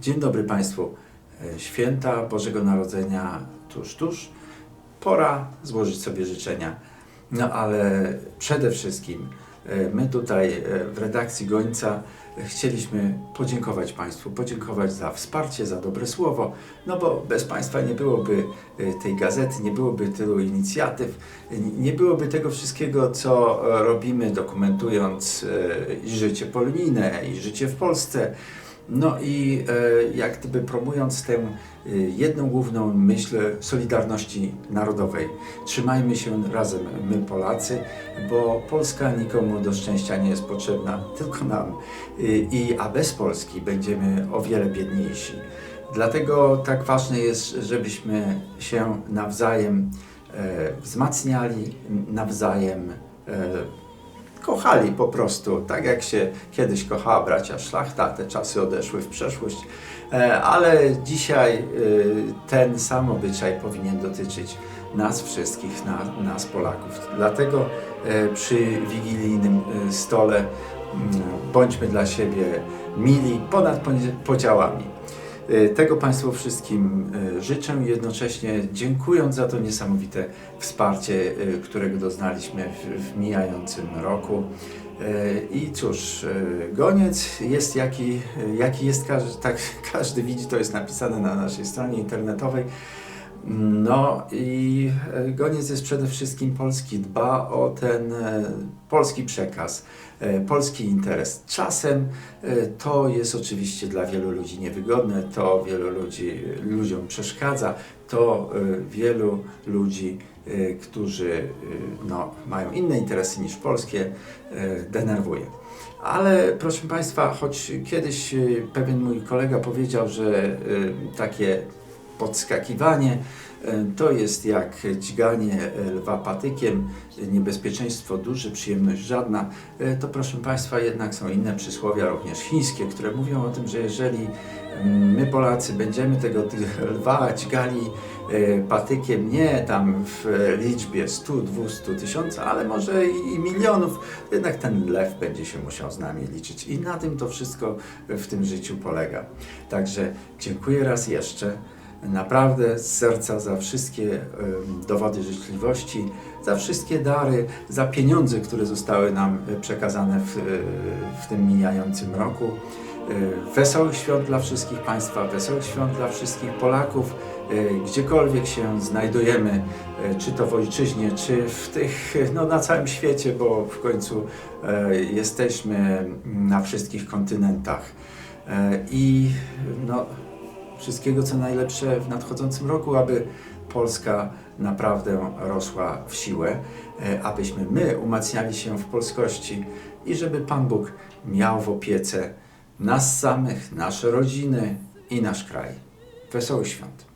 Dzień dobry Państwu. E, Święta Bożego Narodzenia tuż, tuż. Pora złożyć sobie życzenia. No ale przede wszystkim e, my tutaj e, w redakcji Gońca chcieliśmy podziękować Państwu, podziękować za wsparcie, za dobre słowo, no bo bez Państwa nie byłoby tej gazety, nie byłoby tylu inicjatyw, nie byłoby tego wszystkiego, co robimy, dokumentując i życie polonijne, i życie w Polsce. No i e, jak gdyby promując tę e, jedną główną myśl solidarności narodowej. Trzymajmy się razem, my Polacy, bo Polska nikomu do szczęścia nie jest potrzebna, tylko nam. E, I, a bez Polski będziemy o wiele biedniejsi. Dlatego tak ważne jest, żebyśmy się nawzajem e, wzmacniali, nawzajem e, kochali po prostu, tak jak się kiedyś kochała bracia Szlachta, te czasy odeszły w przeszłość, E, ale dzisiaj e, ten sam obyczaj powinien dotyczyć nas wszystkich, na, nas Polaków. Dlatego e, przy wigilijnym stole mm, bądźmy dla siebie mili ponad podziałami. E, Tego Państwu wszystkim e, życzę jednocześnie dziękując za to niesamowite wsparcie, e, którego doznaliśmy w, w mijającym roku. I cóż, goniec jest jaki, jaki jest, każdy, tak każdy widzi, to jest napisane na naszej stronie internetowej. No i e, goniec jest przede wszystkim polski, dba o ten e, polski przekaz, e, polski interes. Czasem to jest oczywiście dla wielu ludzi niewygodne, to wielu ludzi, ludziom przeszkadza, to wielu ludzi, którzy no, mają inne interesy niż polskie, denerwuje. Ale proszę Państwa, choć kiedyś pewien mój kolega powiedział, że takie podskakiwanie e, to jest jak dźganie e, lwa patykiem, niebezpieczeństwo duże, przyjemność żadna. E, To proszę Państwa, jednak są inne przysłowia, również chińskie, które mówią o tym, że jeżeli mm, my Polacy będziemy tego lwa dźgali patykiem nie tam w liczbie 100, 200 tysiąca, ale może i milionów, jednak ten lew będzie się musiał z nami liczyć. I na tym to wszystko w tym życiu polega. Także dziękuję raz jeszcze. Naprawdę z serca za wszystkie dowody życzliwości, za wszystkie dary, za pieniądze, które zostały nam e, przekazane w, e, w tym mijającym roku. E, Wesołych świąt dla wszystkich Państwa, wesołych świąt dla wszystkich Polaków, gdziekolwiek się znajdujemy, czy to w ojczyźnie, czy w tych, no na całym świecie, bo w końcu jesteśmy na wszystkich kontynentach. I no, wszystkiego co najlepsze w nadchodzącym roku, aby Polska naprawdę rosła w siłę, e, abyśmy my umacniali się w polskości i żeby Pan Bóg miał w opiece nas samych, nasze rodziny i nasz kraj. Wesołych świąt.